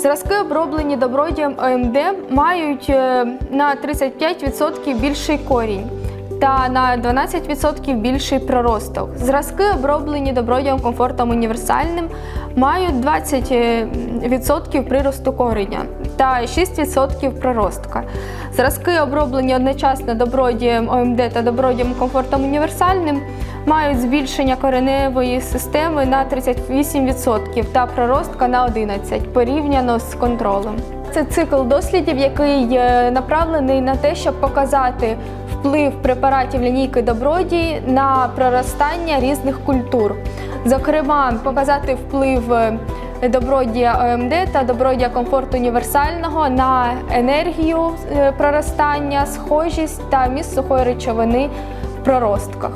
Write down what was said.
Зразки, оброблені добродієм ОМД, мають е, на 35% більший корінь та на 12% більший проросток. Зразки, оброблені добродієм комфортом універсальним, мають 20% приросту кореня та 6% проростка. Зразки, оброблені одночасно добродієм ОМД та добродієм комфортом універсальним, мають збільшення кореневої системи на 38% та проростка на 11% порівняно з контролем. Це цикл дослідів, який направлений на те, щоб показати вплив препаратів лінійки добродії на проростання різних культур. Зокрема, показати вплив е, добродія ОМД та добродія комфорту універсального на енергію е, проростання, схожість та міст сухої речовини в проростках.